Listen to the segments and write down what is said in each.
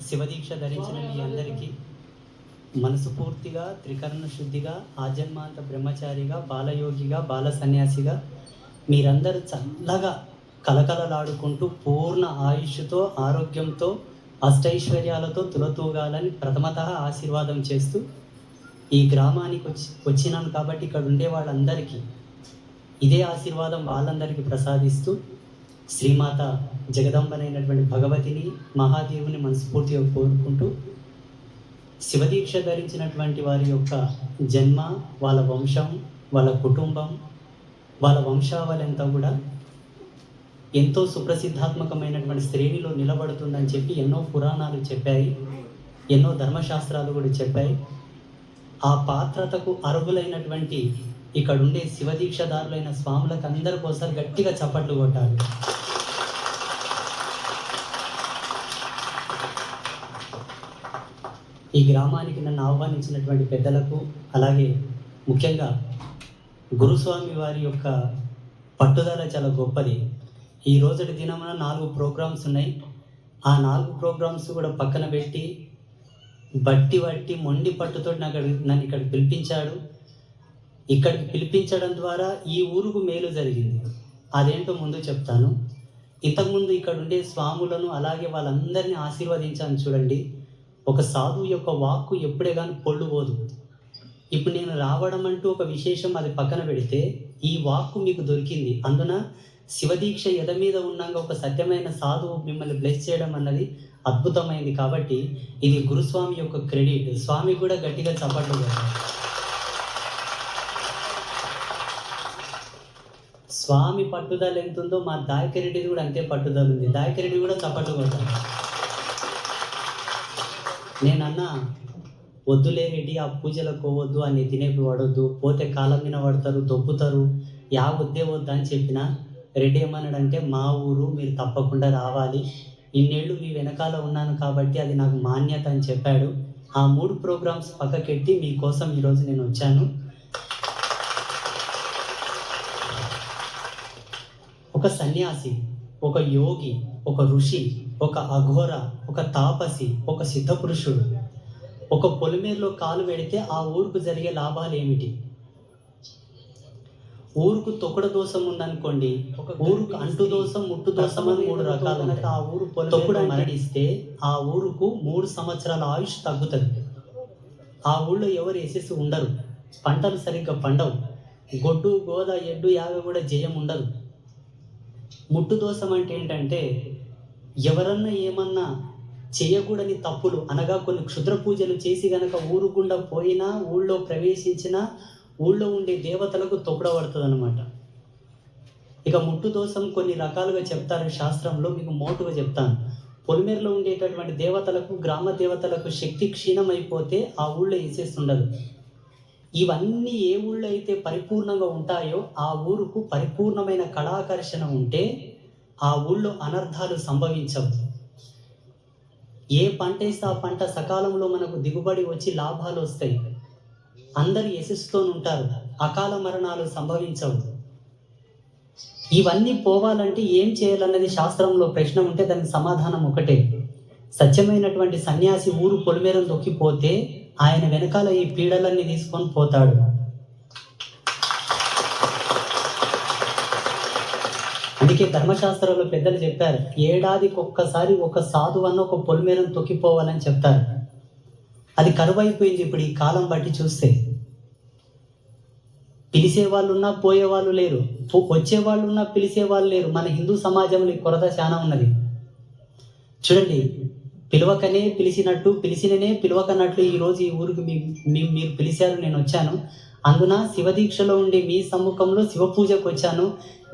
శివదీక్ష ధరించిన మీ అందరికీ మనసుపూర్తిగా త్రికరణ శుద్ధిగా ఆజన్మాంత బ్రహ్మచారిగా బాలయోగిగా బాల సన్యాసిగా మీరందరూ చల్లగా కలకలలాడుకుంటూ పూర్ణ ఆయుష్తో ఆరోగ్యంతో అష్టైశ్వర్యాలతో తులతూగాలని ప్రథమత ఆశీర్వాదం చేస్తూ ఈ గ్రామానికి వచ్చి వచ్చినాను కాబట్టి ఇక్కడ ఉండే వాళ్ళందరికీ ఇదే ఆశీర్వాదం వాళ్ళందరికీ ప్రసాదిస్తూ శ్రీమాత జగదంబనైనటువంటి భగవతిని మహాదేవుని మనస్ఫూర్తిగా కోరుకుంటూ శివదీక్ష ధరించినటువంటి వారి యొక్క జన్మ వాళ్ళ వంశం వాళ్ళ కుటుంబం వాళ్ళ వంశావళంతా కూడా ఎంతో సుప్రసిద్ధాత్మకమైనటువంటి శ్రేణిలో నిలబడుతుందని చెప్పి ఎన్నో పురాణాలు చెప్పాయి ఎన్నో ధర్మశాస్త్రాలు కూడా చెప్పాయి. ఆ పాత్రతకు అర్హులైనటువంటి ఇక్కడ ఉండే శివదీక్షదారులైన స్వాములకు అందరి కోసం గట్టిగా చప్పట్లు కొట్టాలి. ఈ గ్రామానికి నన్ను ఆహ్వానించినటువంటి పెద్దలకు అలాగే ముఖ్యంగా గురుస్వామి వారి యొక్క పట్టుదల చాలా గొప్పది. ఈ రోజుటి దినమున నాలుగు ప్రోగ్రామ్స్ ఉన్నాయి. ఆ నాలుగు ప్రోగ్రామ్స్ కూడా పక్కన పెట్టి బట్టి బట్టి మొండి పట్టుతో నాకు నన్ను ఇక్కడ పిలిపించాడు. ఇక్కడికి పిలిపించడం ద్వారా ఈ ఊరుకు మేలు జరిగింది. అదేంటో ముందు చెప్తాను. ఇంతకుముందు ఇక్కడ ఉండే స్వాములను అలాగే వాళ్ళందరినీ ఆశీర్వదించాను చూడండి. ఒక సాధువు యొక్క వాక్కు ఎప్పుడే కానీ పొళ్ళు పోదు. ఇప్పుడు నేను రావడం అంటూ ఒక విశేషం అది పక్కన పెడితే ఈ వాక్కు మీకు దొరికింది. అందున శివదీక్ష ఎద మీద ఉన్నాక ఒక సత్యమైన సాధువు మిమ్మల్ని బ్లెస్ చేయడం అన్నది అద్భుతమైంది కాబట్టి ఇది గురుస్వామి యొక్క క్రెడిట్. స్వామి కూడా గట్టిగా చప్పట్లు స్వామి పట్టుదల ఎంత ఉందో మా దాయకరెడ్డిది కూడా అంతే పట్టుదల ఉంది. దాయకరెడ్డి కూడా చప్పట్లు కొడతారు. నేనన్నా వద్దులే రెడ్డి ఆ పూజలకు పోవద్దు అని తినేవి పడవద్దు పోతే కాలం మీద పడతారు దొబ్బుతారు. యా వద్దే వద్దా అని చెప్పిన రెడ్డి ఏమన్నాడంటే మా ఊరు మీరు తప్పకుండా రావాలి. ఇన్నేళ్ళు మీ వెనకాల ఉన్నాను కాబట్టి అది నాకు మాన్యత అని చెప్పాడు. ఆ మూడు ప్రోగ్రామ్స్ పక్కకెట్టి మీకోసం ఈరోజు నేను వచ్చాను. ఒక సన్యాసి. ఒక యోగి ఒక ఋషి ఒక అఘోర ఒక తాపసి ఒక సిద్ధపురుషుడు. ఒక పొలిమేరులో కాలు పెడితే ఆ ఊరుకు జరిగే లాభాలు ఏమిటి? ఊరుకు తొక్కడ దోషం ఉందనుకోండి ఒక ఊరుకు అంటు దోషం ముట్టు దోషం అని మూడు రకాలు. ఆ ఊరు తొక్కుడు మరణిస్తే ఆ ఊరుకు మూడు సంవత్సరాల ఆయుష్ తగ్గుతుంది. ఆ ఊళ్ళో ఎవరు యశస్సు ఉండరు. పంటలు సరిగ్గా పండవు. గొడ్డు గోద ఎడ్డు యాగ కూడా జయం ఉండదు. ముట్టు దోషం అంటే ఏంటంటే ఎవరన్నా ఏమన్నా చేయకూడని తప్పులు అనగా కొన్ని క్షుద్ర పూజలు చేసి గనక ఊరు గుండా పోయినా ఊళ్ళో ప్రవేశించినా ఊళ్ళో ఉండే దేవతలకు తొక్కడబడుతుంది అనమాట ఇక ముట్టు దోషం కొన్ని రకాలుగా చెప్తారు శాస్త్రంలో మీకు మోటుగా చెప్తాను. పొలిమేరలో ఉండేటటువంటి దేవతలకు గ్రామ దేవతలకు శక్తి క్షీణమైపోతే ఆ ఊళ్ళో వేసేస్తుండదు ఇవన్నీ ఏ ఊళ్ళో అయితే పరిపూర్ణంగా ఉంటాయో ఆ ఊరుకు పరిపూర్ణమైన కళాకర్షణ ఉంటే ఆ ఊళ్ళో అనర్థాలు సంభవించవు. ఏ పంట వేస్తే ఆ పంట సకాలంలో మనకు దిగుబడి వచ్చి లాభాలు వస్తాయి. అందరు యశస్సుతో ఉంటారు అకాల మరణాలు సంభవించవు. ఇవన్నీ పోవాలంటే ఏం చేయాలన్నది శాస్త్రంలో ప్రశ్న ఉంటే దానికి సమాధానం ఒకటే. సత్యమైనటువంటి సన్యాసి ఊరు పొలిమేరం దొక్కిపోతే ఆయన వెనకాల ఈ పీడలన్నీ తీసుకొని పోతాడు. అందుకే ధర్మశాస్త్రంలో పెద్దలు చెప్పారు ఏడాదికి ఒక్కసారి ఒక సాధువు అన్న ఒక పొలిమేరం తొక్కిపోవాలని చెప్తారు. అది కరువైపోయింది ఇప్పుడు ఈ కాలం బట్టి చూస్తే. పిలిచే వాళ్ళు ఉన్నా పోయే వాళ్ళు లేరు. వచ్చే వాళ్ళు ఉన్నా పిలిచే వాళ్ళు లేరు. మన హిందూ సమాజంలో కొరత చాలా ఉన్నది. చూడండి పిలవకనే పిలిచినట్టు పిలిచిననే పిలవకన్నట్లు ఈరోజు ఈ ఊరికి మీ మీరు పిలిచారు నేను వచ్చాను. అందున శివదీక్షలో ఉండే మీ సమ్ముఖంలో శివ పూజకు వచ్చాను.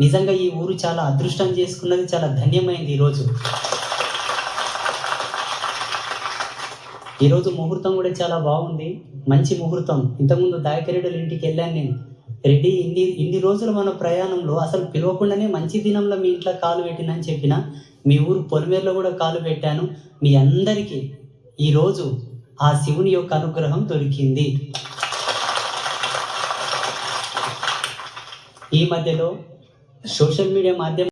నిజంగా ఈ ఊరు చాలా అదృష్టం చేసుకున్నది చాలా ధన్యమైంది ఈరోజు ఈరోజు ముహూర్తం కూడా చాలా బాగుంది. మంచి ముహూర్తం. ఇంతకుముందు దాయకరెడ్డిల ఇంటికి వెళ్ళాను నేను. రెడ్డి ఇన్ని ఇన్ని రోజులు మన ప్రయాణంలో అసలు పిలవకుండానే మంచి దినంలో మీ ఇంట్లో కాలు పెట్టినని చెప్పిన మీ ఊరు పొలిమేరలో కూడా కాలు పెట్టాను. మీ అందరికీ ఈరోజు ఆ శివుని యొక్క అనుగ్రహం దొరికింది. ఈ మధ్యలో సోషల్ మీడియా మాధ్యమం